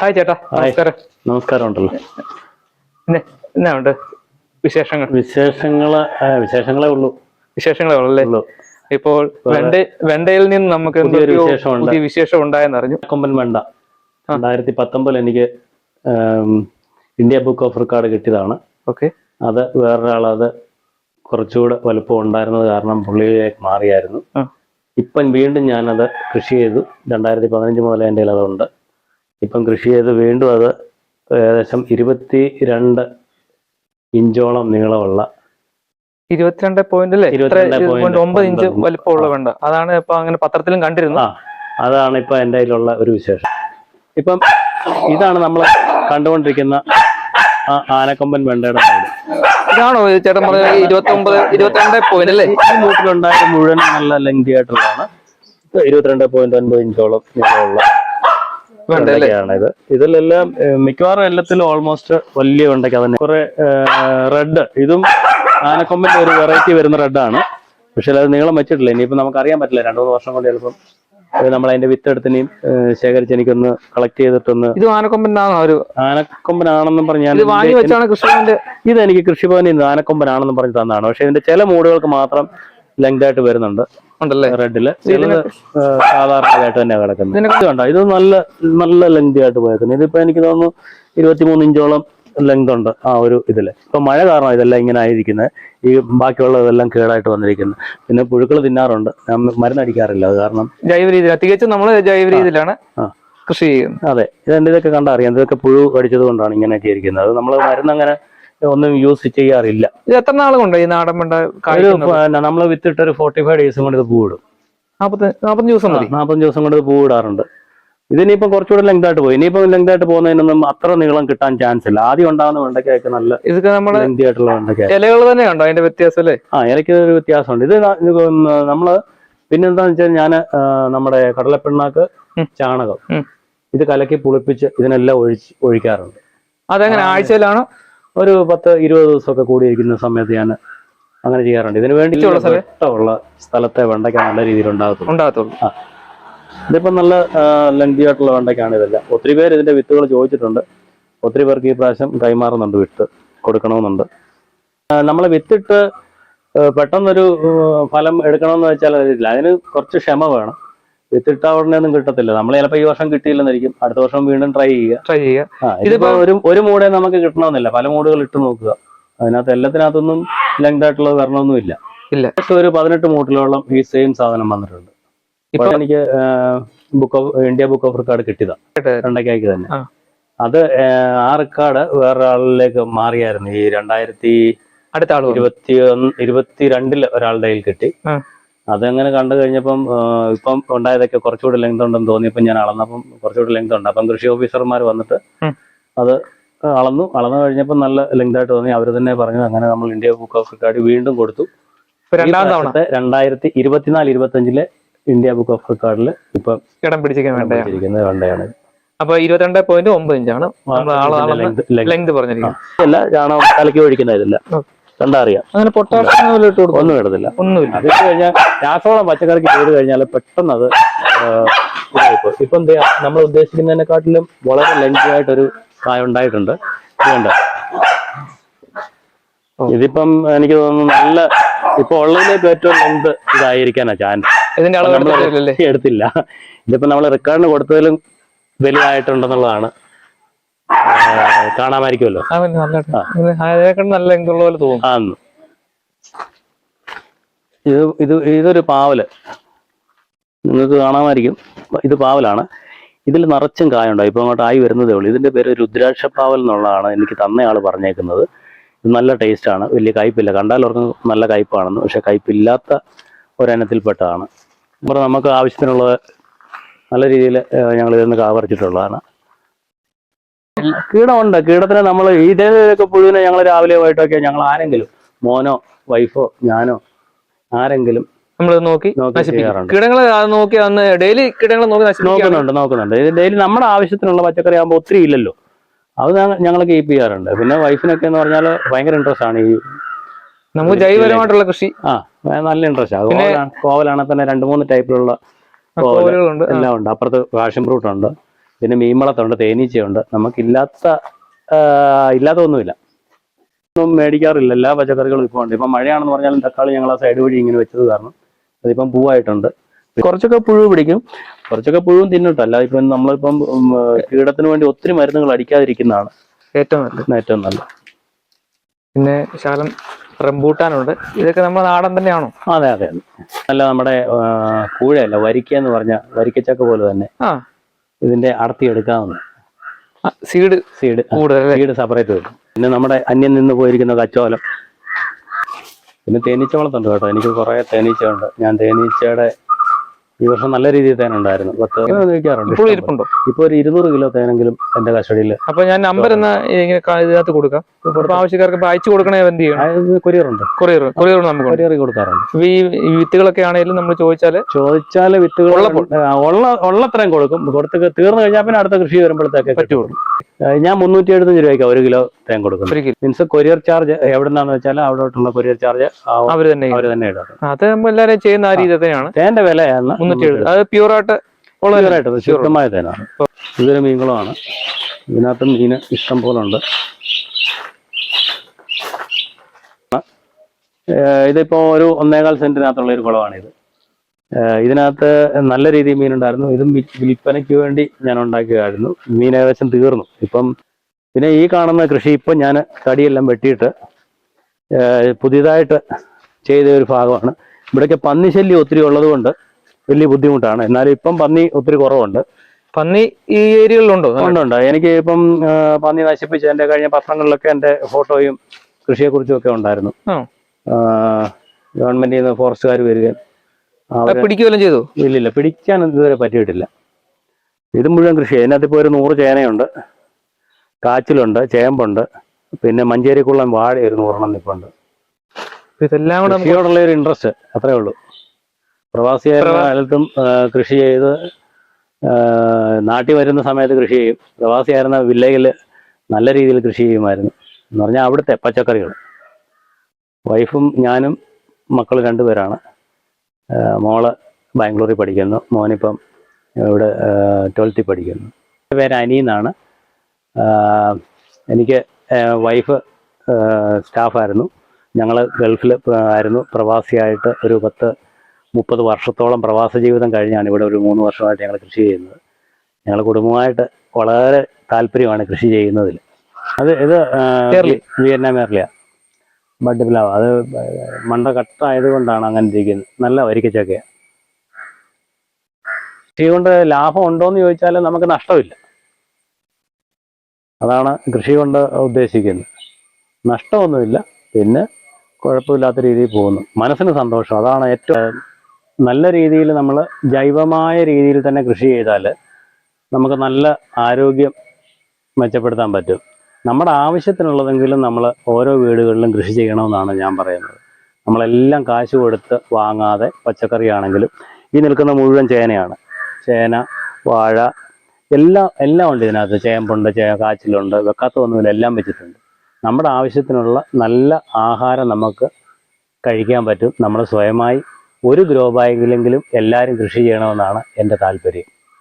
Hi ചേട്ടാ നമസ്കാരം. നമസ്കാരം ഉണ്ടല്ലോ എന്നാ ഉണ്ട് വിശേഷങ്ങൾ? വിശേഷങ്ങൾ വിശേഷങ്ങളെ ഉള്ളു. വിശേഷങ്ങളെ ഉള്ളല്ലേ ഉള്ളൂ. ഇപ്പോൾ വെണ്ട വെണ്ടയിൽ നിന്ന് നമുക്ക്. പുതിയ വിശേഷം ഉണ്ടായെന്ന് അറിഞ്ഞു. കൊമ്പൻ വെണ്ട. രണ്ടായിരത്തി പത്തൊമ്പതിൽ എനിക്ക് ഇന്ത്യ ബുക്ക് ഓഫ് റെക്കോർഡ് കിട്ടിയതാണ്. ഓക്കെ. അത് വേറൊരാൾ അത് കുറച്ചുകൂടെ വലുപ്പം ഉണ്ടായിരുന്നത് കാരണം പുള്ളിയിലേക്ക് മാറിയായിരുന്നു. ഇപ്പം വീണ്ടും ഞാനത് കൃഷി ചെയ്തു. രണ്ടായിരത്തി പതിനഞ്ച് മുതൽ എന്റെ കയ്യിൽ അതുണ്ട്. ഇപ്പം കൃഷി ചെയ്ത് വീണ്ടും അത് ഏകദേശം ഇരുപത്തി രണ്ട് ഇഞ്ചോളം നീളമുള്ള ഇരുപത്തിരണ്ട് പോയിന്റ് അല്ലേ? ഇത്ര 22 point പോയിന്റ് ഒമ്പത് ഇഞ്ച്. വലിപ്പമുള്ള വേണ്ട. അതാണ് ഇപ്പൊ അങ്ങനെ പത്രത്തിലും കണ്ടിരുന്നു. അതാണ് ഇപ്പൊ എന്റെ കയ്യിലുള്ള ഒരു വിശേഷം. ഇപ്പം ഇതാണ് നമ്മൾ കണ്ടുകൊണ്ടിരിക്കുന്ന ആ ആനക്കൊമ്പൻ വെണ്ടയുടെ ഇതാണോ ചേട്ടൻ പറഞ്ഞ ഇരുപത്തി ഒമ്പത് ഇരുപത്തിരണ്ട് പോയിന്റ് അല്ലേ? ഈ മൂട്ടിലുണ്ടായ മുഴുവൻ നല്ല ലെങ്തി ആയിട്ടുള്ളതാണ്. ഇരുപത്തിരണ്ട് പോയിന്റ് ഒൻപത് ഇഞ്ചോളം നീളമുള്ള വെണ്ടയ്ക്കാണ് ഇത്. ഇതിലെല്ലാം മിക്കവാറും എല്ലാത്തിലും ഓൾമോസ്റ്റ് വലിയ വെണ്ടയ്ക്ക തന്നെ. കുറെ റെഡ് ഇതും ആനക്കൊമ്പിന്റെ ഒരു വെറൈറ്റി വരുന്ന റെഡാണ് പക്ഷെ അത് നീളം വെച്ചിട്ടില്ല. ഇനിയിപ്പോ നമുക്ക് അറിയാൻ പറ്റില്ല. രണ്ടു മൂന്ന് വർഷം കൊണ്ട് ചിലപ്പം നമ്മൾ അതിന്റെ വിത്ത് എടുത്ത് ഇനിയും ഏഹ്, ശേഖരിച്ച് എനിക്കൊന്ന് കളക്ട് ചെയ്തിട്ടൊന്ന് ഇത് ആനക്കൊമ്പനാണോ ഒരു ആനക്കൊമ്പനാണെന്നും പറഞ്ഞ് ഞാൻ ഇത് വാങ്ങി വെച്ചാണ് കൃഷിഭവന്റെ ഇത് എനിക്ക് കൃഷിഭവനിൽ നിന്ന് ആനക്കൊമ്പനാണെന്നും പറഞ്ഞ് തന്നാണ്. പക്ഷെ ഇതിന്റെ ചില മൂടുകൾക്ക് മാത്രം ലെങ്ത് ആയിട്ട് വരുന്നുണ്ട്. ഉണ്ടല്ലേ? റെഡിൽ. സാധാരണയായിട്ട് തന്നെ കിടക്കുന്നത്. ഇതിനൊക്കെ ഇത് കണ്ടോ? ഇത് നല്ല നല്ല ലെങ്തി ആയിട്ട് പോയേക്കുന്നത്. ഇതിപ്പോ എനിക്ക് തോന്നുന്നു ഇരുപത്തിമൂന്ന് ഇഞ്ചോളം ലെങ്ത് ഉണ്ട് ആ ഒരു ഇതിൽ. ഇപ്പൊ മഴ കാരണം ഇതെല്ലാം ഇങ്ങനെ ആയിരിക്കുന്നത്. ഈ ബാക്കിയുള്ള ഇതെല്ലാം കേടായിട്ട് വന്നിരിക്കുന്നത് പിന്നെ പുഴുക്കൾ തിന്നാറുണ്ട്. ഞാൻ മരുന്നടിക്കാറില്ല അത് കാരണം. ജൈവ രീതിയിലാണ് തികച്ചും നമ്മൾ ജൈവ രീതിയിലാണ് കൃഷി ചെയ്യുന്നത്. അതെ. ഇതെന്റെ ഇതൊക്കെ കണ്ടറിയാം ഇതൊക്കെ പുഴു കടിച്ചത് കൊണ്ടാണ് ഇങ്ങനെയൊക്കെ ഇരിക്കുന്നത്. അത് നമ്മൾ മരുന്ന് അങ്ങനെ ഒന്നും യൂസ് ചെയ്യാറില്ല. ഇത് എത്ര നാൾ കൊണ്ട് ഈ നാടൻ വെണ്ട നമ്മൾ വിത്തിട്ട് ഒരു ഫോർട്ടി ഫൈവ് ഡേയ്സും കൊണ്ട് ഇത് പൂവിടും. നാൽപ്പത്തഞ്ച് ദിവസം മതി. നാൽപ്പത്തഞ്ച് ദിവസം കൊണ്ട് ഇത് പൂവിടാറുണ്ട്. ഇതിനിപ്പം കുറച്ചുകൂടെ ലെങ്ത് ആയിട്ട് പോയി. ഇനിയിപ്പം ലെങ്ത് ആയിട്ട് പോകുന്നതിനൊന്നും അത്ര നീളം കിട്ടാൻ ചാൻസ് ഇല്ല. ആദ്യം ഉണ്ടാകുന്ന വെണ്ടയ്ക്കൊക്കെ നല്ല ഇതൊക്കെ നമ്മുടെ ലെങ്തി ആയിട്ടുള്ള വെണ്ടയ്ക്ക. ഇലകൾ തന്നെ ഉണ്ടോ അതിന്റെ വ്യത്യാസം അല്ലേ ആ ഇലയ്ക്ക് ഒരു വ്യത്യാസമുണ്ട്. ഇത് ന- പിന്നെ എന്താന്ന് നമ്മൾ പിന്നെന്താന്ന് വെച്ചാൽ ഞാൻ നമ്മുടെ കടലപ്പിണ്ണാക്ക്. ചാണകം. ഇത് കലക്കി പുളിപ്പിച്ച് ഇതിനെല്ലാം ഒഴിച്ച് ഒഴിക്കാറുണ്ട്. അതെങ്ങനെ ആഴ്ചയിലാണോ? ഒരു പത്ത് ഇരുപത് ദിവസമൊക്കെ കൂടിയിരിക്കുന്ന സമയത്ത് ഞാൻ അങ്ങനെ ചെയ്യാറുണ്ട്. ഇതിന് വേണ്ടി വെട്ടമുള്ള സ്ഥലം? സ്ഥലത്തെ വെണ്ടയ്ക്ക നല്ല രീതിയിൽ ഉണ്ടാകത്തുള്ളൂ. ഉണ്ടാകത്തുള്ളൂ. ഇതിപ്പം നല്ല ലെങ്തി ആയിട്ടുള്ള വെണ്ടയ്ക്കാണ് ഇതെല്ലാം. ഒത്തിരി പേര് ഇതിന്റെ വിത്തുകൾ ചോദിച്ചിട്ടുണ്ട്. ഒത്തിരി പേർക്ക് ഈ പ്രാവശ്യം കൈമാറുന്നുണ്ട് വിത്ത്. കൊടുക്കണമെന്നുണ്ട്. നമ്മൾ വിത്തിട്ട് പെട്ടെന്നൊരു ഫലം എടുക്കണമെന്ന് വെച്ചാൽ അതിന് കുറച്ച് ക്ഷമ വേണം. വിത്തിട്ട ഉടനെ ഒന്നും കിട്ടത്തില്ല. നമ്മൾ ചിലപ്പോൾ ഈ വർഷം കിട്ടിയില്ലെന്നായിരിക്കും. അടുത്ത വർഷം വീണ്ടും ട്രൈ ചെയ്യുക. ട്രൈ ചെയ്യുക. ഇതിപ്പോ ഒരു ഒരു മൂടേ നമുക്ക് കിട്ടണമെന്നില്ല. പല മൂടുകൾ ഇട്ട് നോക്കുക. അതിനകത്ത് എല്ലാത്തിനകത്തൊന്നും ലെങ്ത് ആയിട്ടുള്ളത് വരണമൊന്നും ഇല്ല. ഇല്ല ഒരു പതിനെട്ട് മൂട്ടിലോളം ഈ സെയിം സാധനം വന്നിട്ടുണ്ട്. ഇപ്പൊ എനിക്ക് book of India book of record കിട്ടിയതാ. രണ്ടക്കായിക്ക് തന്നെ. അത് ആ റെക്കോർഡ് വേറൊരാളിലേക്ക് മാറിയായിരുന്നു. ഈ രണ്ടായിരത്തി അടുത്ത. ഇരുപത്തി ഒന്ന് ഇരുപത്തിരണ്ടിൽ ഒരാളുടെ കയ്യിൽ കിട്ടി. അതങ്ങനെ കണ്ടു കഴിഞ്ഞപ്പം ഇപ്പം ഉണ്ടായതൊക്കെ കുറച്ചുകൂടി ലെങ്ത് ഉണ്ടെന്ന് തോന്നിയപ്പോൾ ഞാൻ അളന്നപ്പം കുറച്ചുകൂടി ലെങ്ത് ഉണ്ട്. അപ്പം കൃഷി ഓഫീസർമാർ വന്നിട്ട് അത് അളന്നു. അളന്നു കഴിഞ്ഞപ്പോൾ നല്ല ലെങ്ത് ആയിട്ട് തോന്നി. അവർ തന്നെ പറഞ്ഞു അങ്ങനെ നമ്മൾ ഇന്ത്യ ബുക്ക് ഓഫ് റെക്കോർഡ് വീണ്ടും കൊടുത്തു. ഇപ്പൊ രണ്ടാം തവണ. രണ്ടായിരത്തി ഇരുപത്തിനാല് ഇരുപത്തഞ്ചിലെ ഇന്ത്യ ബുക്ക് ഓഫ് റെക്കോർഡിൽ ഇപ്പൊ ഇടം പിടിച്ചിരിക്കുന്നത് വേണ്ടയാണ്. അപ്പൊ ഇരുപത്തിരണ്ട് പോയിന്റ് ഒമ്പത് ഇഞ്ചാണ്. ലെങ്ത് പറഞ്ഞിരിക്കുന്നത് അല്ല ചാണകം കലക്കി ഒഴിക്കുന്ന ഇതില്ല. ഓക്കെ. കണ്ടാ അറിയാം. അങ്ങനെ പൊട്ടാഷ്യം കൊടുക്കും ഒന്നും ഇടത്തില്ല. ഒന്നുമില്ല. അത് ഇട്ട് കഴിഞ്ഞാൽ രാസവളം പച്ചക്കറിക്ക് ചെയ്ത് കഴിഞ്ഞാൽ പെട്ടെന്ന് അത് ഇപ്പൊ ഇപ്പം എന്ത് നമ്മൾ ഉദ്ദേശിക്കുന്നതിനെക്കാട്ടിലും വളരെ ലെങ്തി ആയിട്ടൊരു കായ ഉണ്ടായിട്ടുണ്ട്. വേണ്ട ഇതിപ്പം എനിക്ക് തോന്നുന്നു നല്ല ഇപ്പൊ ഉള്ളതിലേക്ക് ഏറ്റവും ലെങ്ത് ഇതായിരിക്കാനാ ചാൻസ് ഇതിന്റെ അളവ് എടുത്തില്ല. ഇതിപ്പോ നമ്മൾ റെക്കോർഡിന് കൊടുത്തതിലും വലുതായിട്ടുണ്ടെന്നുള്ളതാണ് കാണാമായിരിക്കുമല്ലോ. നല്ല അതിനേക്കാൾ നല്ല ലെങ്ത് പോലെ തോന്നും. ഇത് ഇത് ഇതൊരു പാവൽ. നിങ്ങൾക്ക് കാണാമായിരിക്കും. ഇത് പാവലാണ്. ഇതിൽ നിറച്ചും കായുണ്ടാവും ഇപ്പൊ അങ്ങോട്ട് ആയി വരുന്നതേ ഉള്ളൂ. ഇതിന്റെ പേര് രുദ്രാക്ഷ പാവൽ എന്നുള്ളതാണ് എനിക്ക് തന്നയാൾ പറഞ്ഞേക്കുന്നത്. ഇത് നല്ല ടേസ്റ്റ് ആണ്. വലിയ കയ്പില്ല. കണ്ടാൽ ഓർക്കും നല്ല കയ്പാണെന്ന്. പക്ഷെ കയ്പില്ലാത്ത ഒരെണ്ണത്തിൽപ്പെട്ടതാണ് അപ്പോൾ നമുക്ക് ആവശ്യത്തിനുള്ളത് നല്ല രീതിയിൽ ഞങ്ങൾ ഇതിന്ന് കാവറിച്ചിട്ടുള്ളതാണ്. കീടമുണ്ട്. കീടത്തിനെ നമ്മൾ ഇതിലൊക്കെ പുഴുവിനെ ഞങ്ങൾ രാവിലെ പോയിട്ടൊക്കെ ഞങ്ങൾ ആരെങ്കിലും മോനോ വൈഫോ ഞാനോ ആരെങ്കിലും നമ്മൾ നോക്കി കീടങ്ങളെ നോക്കി അന്ന് ഡെയിലി കീടങ്ങളെ നോക്കി നോക്കുന്നുണ്ട് നോക്കുന്നുണ്ട്. ഇത് ഡെയിലി നമ്മുടെ ആവശ്യത്തിനുള്ള പച്ചക്കറി ആകുമ്പോൾ ഒത്തിരി ഇല്ലല്ലോ. അത് ഞങ്ങൾ കീപ്പ് ചെയ്യാറുണ്ട്. പിന്നെ വൈഫിനൊക്കെ എന്ന് പറഞ്ഞാൽ ഭയങ്കര ഇൻട്രസ്റ്റ് ആണ് ഈ നമുക്ക് ജൈവപരമായിട്ടുള്ള കൃഷി. ആ നല്ല ഇൻട്രസ്റ്റ് ആണ്. കോവലാണ് കോവലാണെങ്കിൽ തന്നെ രണ്ട് മൂന്ന് ടൈപ്പിലുള്ള കോവലുകളുണ്ട്. എല്ലാം ഉണ്ട്. അപ്പുറത്ത് പാഷൻ ഫ്രൂട്ട് ഉണ്ട്. പിന്നെ മീൻവളത്തുണ്ട് തേനീച്ചയുണ്ട്. നമുക്കില്ലാത്ത ഇല്ലാത്തൊന്നുമില്ല ഇല്ലാത്തതൊന്നുമില്ല. ഒന്നും മേടിക്കാറില്ല. എല്ലാ പച്ചക്കറികളും ഇപ്പോൾ ഉണ്ട്. ഇപ്പം മഴയാണെന്ന് പറഞ്ഞാലും തക്കാളി ഞങ്ങൾ ആ സൈഡ് വഴി ഇങ്ങനെ വെച്ചത് കാരണം അതിപ്പം പൂവായിട്ടുണ്ട്. കുറച്ചൊക്കെ പുഴു പിടിക്കും. കുറച്ചൊക്കെ പുഴുവും തിന്നിട്ടല്ല ഇപ്പം നമ്മളിപ്പം കീടത്തിന് വേണ്ടി ഒത്തിരി മരുന്നുകൾ അടിക്കാതിരിക്കുന്നതാണ് ഏറ്റവും നല്ലത്. ഏറ്റവും നല്ല പിന്നെ ശകലം റംബൂട്ടാനുണ്ട്. ഇതൊക്കെ നമ്മുടെ നാടൻ തന്നെയാണോ? അതെ അതെ അതെ. അല്ല നമ്മുടെ കൂഴയല്ല വരിക്ക എന്ന് പറഞ്ഞ വരിക്കച്ചക്ക പോലെ തന്നെ. ആ. ഇതിന്റെ അടർത്തി എടുക്കാവുന്ന സീഡ് സീഡ് കൂടുതൽ സീഡ് സെപ്പറേറ്റ് വരും പിന്നെ നമ്മുടെ അന്യം നിന്ന് പോയിരിക്കുന്ന കച്ചോലം. പിന്നെ തേനീച്ച വളർത്തുണ്ട് കേട്ടോ. എനിക്ക് കുറേ തേനീച്ചയുണ്ട് ഞാൻ തേനീച്ചയുടെ ഈ വർഷം നല്ല രീതിയിൽ തേൻ ഉണ്ടായിരുന്നു. ഉപയോഗിക്കാറുണ്ട് ഇപ്പോഴും ഇരിപ്പുണ്ടോ. ഇപ്പൊ ഒരു ഇരുന്നൂറ് കിലോ തേനെങ്കിലും എന്റെ കസ്റ്റഡിയിൽ അപ്പൊ ഞാൻ നമ്പർ എന്നാ ഇങ്ങനെ കാ- ഇതിനകത്ത് കൊടുക്കാം. ആവശ്യക്കാർക്ക് അയച്ചു കൊടുക്കണേ എന്ത് ചെയ്യണം? കൊറിയർ കൊറിയർ നമുക്ക് കൊറിയർ കൊടുക്കാറുണ്ട്. ഈ വിത്തുകളൊക്കെ ആണെങ്കിലും നമ്മൾ ചോദിച്ചാൽ ചോദിച്ചാൽ വിത്തുകൾ. ഉള്ള ഉള്ളത്രയും കൊടുക്കും. കൊടുത്ത് തീർന്നു കഴിഞ്ഞാൽ പിന്നെ അടുത്ത കൃഷി വരുമ്പോഴത്തേക്ക് പറ്റുള്ളൂ. ഞാൻ മുന്നൂറ്റി എഴുപത്തഞ്ച് രൂപയ്ക്ക് ഒരു കിലോ തേൻ കൊടുക്കുന്നു ഒരു കിലോ. മീൻസ് കൊറിയർ ചാർജ് എവിടെ നിന്നാന്ന് വെച്ചാൽ അവിടോട്ടുള്ള കൊറിയർ ചാർജ് അവർ തന്നെ അവർ തന്നെ ഇടാം അത് നമ്മൾ എല്ലാവരും ചെയ്യുന്ന ആ രീതി തന്നെയാണ് തേന്റെ വിലയാണ് മുന്നൂറ്റി എഴുപത് അത് പ്യൂർ ആയിട്ട് ഉള്ളത് ശുദ്ധമായ തേനാണ്. ഇതൊരു മീൻകുളമാണ്. ഇതിനകത്ത് മീന് ഇഷ്ടം പോലെ ഉണ്ട് ഇതിപ്പോ ഒരു ഒന്നേകാൽ സെന്റിനകത്തുള്ള ഒരു കുളമാണിത്. ഏഹ് ഇതിനകത്ത് നല്ല രീതിയിൽ മീനുണ്ടായിരുന്നു. ഇതും വിൽപ്പനയ്ക്ക് വേണ്ടി ഞാൻ ഉണ്ടാക്കിയതായിരുന്നു. മീൻ ഏകദേശം തീർന്നു. ഇപ്പം പിന്നെ ഈ കാണുന്ന കൃഷി ഇപ്പം ഞാൻ തടിയെല്ലാം വെട്ടിയിട്ട് പുതിയതായിട്ട് ചെയ്ത ഒരു ഭാഗമാണ്. ഇവിടേക്ക് പന്നി ശല്യം ഒത്തിരി ഉള്ളത് കൊണ്ട് വലിയ ബുദ്ധിമുട്ടാണ്. എന്നാലും ഇപ്പം പന്നി ഒത്തിരി കുറവുണ്ട്. പന്നി ഈ ഏരിയകളിലുണ്ടോ? ഉണ്ടോ എനിക്ക് ഇപ്പം പന്നി നശിപ്പിച്ച എന്റെ കഴിഞ്ഞ പത്രങ്ങളിലൊക്കെ എന്റെ ഫോട്ടോയും കൃഷിയെക്കുറിച്ചും ഒക്കെ ഉണ്ടായിരുന്നു. ഗവൺമെന്റിൽ നിന്ന് ഫോറസ്റ്റുകാർ വരികയും അത് അവർ പിടിക്കുകയും ചെയ്തു? ഇല്ലില്ല പിടിക്കാൻ ഇതുവരെ പറ്റിയിട്ടില്ല. ഇത് മുഴുവൻ കൃഷി അതിനകത്ത് ഇപ്പോൾ ഒരു നൂറ് ചേനയുണ്ട്. കാച്ചിലുണ്ട് ചേമ്പുണ്ട് പിന്നെ മഞ്ചേരിക്കുള്ളം വാഴ ഒരു നൂറെണ്ണം നിൽപ്പുണ്ട് ഇതെല്ലാം കൂടെ കൃഷിയോടുള്ള ഒരു ഇൻട്രസ്റ്റ് അത്രേ ഉള്ളൂ. പ്രവാസിയായ പ്രവാ- കാലത്തും കൃഷി ചെയ്ത് നാട്ടിൽ വരുന്ന സമയത്ത് കൃഷി ചെയ്യും. പ്രവാസിയായിരുന്ന വില്ലേജിൽ നല്ല രീതിയിൽ കൃഷി ചെയ്യുമായിരുന്നു. എന്ന് പറഞ്ഞാൽ അവിടുത്തെ പച്ചക്കറികൾ. വൈഫും ഞാനും മക്കൾ രണ്ടുപേരാണ്. മോൾ ബാംഗ്ലൂരിൽ പഠിക്കുന്നു. മോനിപ്പം ഇവിടെ ട്വൽത്തിൽ പഠിക്കുന്നു. പേര് അനിയെന്നാണ് എനിക്ക് വൈഫ് സ്റ്റാഫായിരുന്നു. ഞങ്ങൾ ഗൾഫിൽ ആയിരുന്നു. പ്രവാസിയായിട്ട് ഒരു പത്ത് മുപ്പത് വർഷത്തോളം പ്രവാസ ജീവിതം കഴിഞ്ഞാണ് ഇവിടെ ഒരു മൂന്ന് വർഷമായിട്ട് ഞങ്ങൾ കൃഷി ചെയ്യുന്നത്. ഞങ്ങൾ കുടുംബമായിട്ട് വളരെ താല്പര്യമാണ് കൃഷി ചെയ്യുന്നതിൽ അത് ഇത്. വിയറ്റ്നാം ഏർലിയ ബഡ് അത് മണ്ട കട്ടായതുകൊണ്ടാണ് അങ്ങനെ ഇരിക്കുന്നത്. നല്ല വരിക്കച്ചക്കയാണ് കൃഷി കൊണ്ട് ലാഭം ഉണ്ടോയെന്ന് ചോദിച്ചാൽ നമുക്ക് നഷ്ടമില്ല. അതാണ് കൃഷി കൊണ്ട് ഉദ്ദേശിക്കുന്നത്. നഷ്ടമൊന്നുമില്ല. പിന്നെ കുഴപ്പമില്ലാത്ത രീതിയിൽ പോകുന്നു. മനസ്സിന് സന്തോഷം. അതാണ് ഏറ്റവും നല്ല രീതിയിൽ നമ്മൾ ജൈവമായ രീതിയിൽ തന്നെ കൃഷി ചെയ്താൽ നമുക്ക് നല്ല ആരോഗ്യം മെച്ചപ്പെടുത്താൻ പറ്റും. നമ്മുടെ ആവശ്യത്തിനുള്ളതെങ്കിലും നമ്മൾ ഓരോ വീടുകളിലും കൃഷി ചെയ്യണമെന്നാണ് ഞാൻ പറയുന്നത്. നമ്മളെല്ലാം കാശ് കൊടുത്ത് വാങ്ങാതെ പച്ചക്കറിയാണെങ്കിലും ഈ നിൽക്കുന്ന മുഴുവൻ ചേനയാണ്. ചേന വാഴ എല്ലാം എല്ലാം ഉണ്ട് ഇതിനകത്ത്. ചേമ്പുണ്ട് ചേ കാച്ചിലുണ്ട് വെക്കാത്തൊന്നുമില്ല എല്ലാം വെച്ചിട്ടുണ്ട്. നമ്മുടെ ആവശ്യത്തിനുള്ള നല്ല ആഹാരം നമുക്ക് കഴിക്കാൻ പറ്റും. നമ്മൾ സ്വയമായി ഒരു ഗ്രോ ബാഗിലെങ്കിലും എല്ലാവരും കൃഷി ചെയ്യണമെന്നാണ് എന്റെ താല്പര്യം.